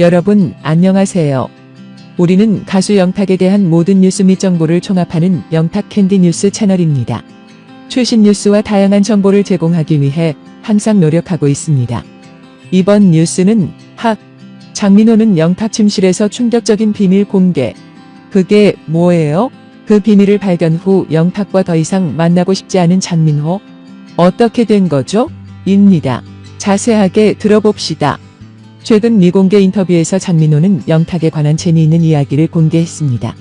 여러분, 안녕하세요. 우리는 가수 영탁에 대한 모든 뉴스 및 정보를 총합하는 영탁 캔디 뉴스 채널입니다. 최신 뉴스와 다양한 정보를 제공하기 위해 항상 노력하고 있습니다. 이번 뉴스는 학 장민호는 영탁 침실에서 충격적인 비밀 공개. 그게 뭐예요? 그 비밀을 발견 후 영탁과 더 이상 만나고 싶지 않은 장민호. 어떻게 된 거죠? 입니다. 자세하게 들어봅시다. 최근 미공개 인터뷰에서 장민호는 영탁에 관한 재미 있는 이야기를 공개했습니다.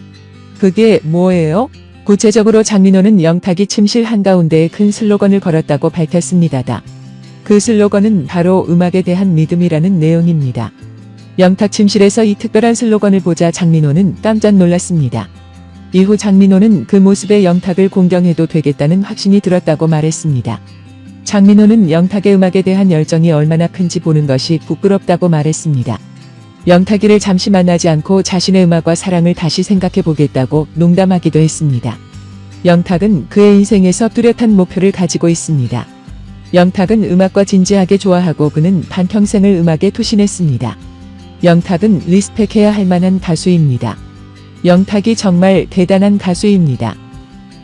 그게 뭐예요? 구체적으로 장민호는 영탁이 침실 한가운데에 큰 슬로건을 걸었다고 밝혔습니다. 그 슬로건은 바로 음악에 대한 믿음이라는 내용입니다. 영탁 침실에서 이 특별한 슬로건을 보자 장민호는 깜짝 놀랐습니다. 이후 장민호는 그 모습에 영탁을 공경해도 되겠다는 확신이 들었다고 말했습니다. 장민호는 영탁의 음악에 대한 열정이 얼마나 큰지 보는 것이 부끄럽다고 말했습니다. 영탁이를 잠시 만나지 않고 자신의 음악과 사랑을 다시 생각해 보겠다고 농담하기도 했습니다. 영탁은 그의 인생에서 뚜렷한 목표를 가지고 있습니다. 영탁은 음악과 진지하게 좋아하고 그는 반평생을 음악에 투신했습니다. 영탁은 리스펙해야 할 만한 가수입니다. 영탁이 정말 대단한 가수입니다.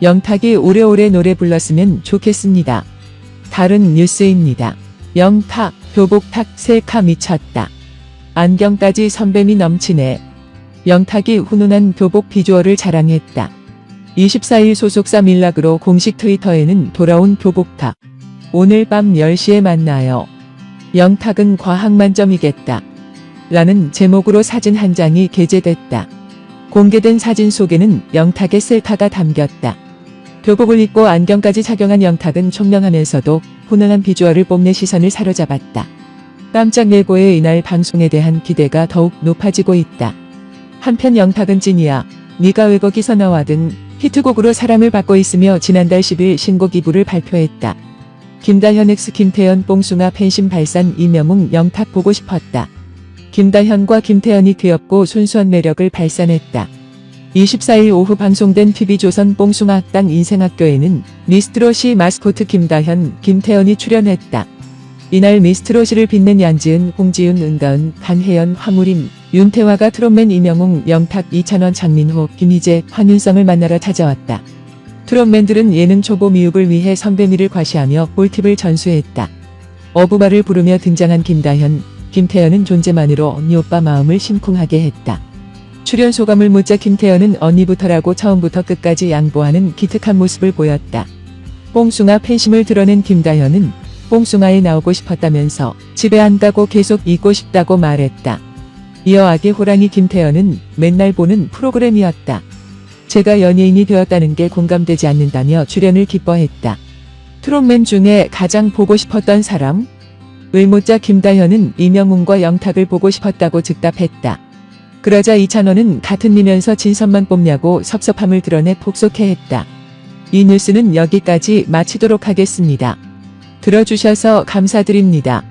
영탁이 오래오래 노래 불렀으면 좋겠습니다. 다른 뉴스입니다. 영탁, 교복탁, 셀카 미쳤다. 안경까지 선뱀이 넘치네. 영탁이 훈훈한 교복 비주얼을 자랑했다. 24일 소속사 밀락으로 공식 트위터에는 돌아온 교복탁. 오늘 밤 10시에 만나요. 영탁은 과학 만점이겠다. 라는 제목으로 사진 한 장이 게재됐다. 공개된 사진 속에는 영탁의 셀카가 담겼다. 교복을 입고 안경까지 착용한 영탁은 총명하면서도 훈훈한 비주얼을 뽐내 시선을 사로잡았다. 깜짝 예고의 이날 방송에 대한 기대가 더욱 높아지고 있다. 한편 영탁은 찐이야. 네가 왜 거기서 나와 등 히트곡으로 사랑을 받고 있으며 지난달 10일 신곡 2부를 발표했다. 김다현 x 김태현 뽕숭아 팬심 발산 이명웅 영탁 보고 싶었다. 김다현과 김태현이 귀엽고 순수한 매력을 발산했다. 24일 오후 방송된 TV조선 뽕숭아 학당 인생학교에는 미스트롯이 마스코트 김다현, 김태현이 출연했다. 이날 미스트롯이를 빛낸 양지은, 홍지윤, 은가은, 강혜연, 황우림, 윤태화가 트롯맨 이명웅, 영탁, 이찬원, 장민호, 김희재, 황윤성을 만나러 찾아왔다. 트롯맨들은 예능 초보 미육을 위해 선배미를 과시하며 꿀팁을 전수했다. 어부바를 부르며 등장한 김다현, 김태현은 존재만으로 언니 오빠 마음을 심쿵하게 했다. 출연 소감을 묻자 김태현은 언니부터라고 처음부터 끝까지 양보하는 기특한 모습을 보였다. 뽕숭아 팬심을 드러낸 김다현은 뽕숭아에 나오고 싶었다면서 집에 안 가고 계속 있고 싶다고 말했다. 이어 아기 호랑이 김태현은 맨날 보는 프로그램이었다. 제가 연예인이 되었다는 게 공감되지 않는다며 출연을 기뻐했다. 트롯맨 중에 가장 보고 싶었던 사람? 을모자 김다현은 이명웅과 영탁을 보고 싶었다고 즉답했다. 그러자 이찬원은 같은 미면서 진선만 뽑냐고 섭섭함을 드러내 폭소케했다. 이 뉴스는 여기까지 마치도록 하겠습니다. 들어주셔서 감사드립니다.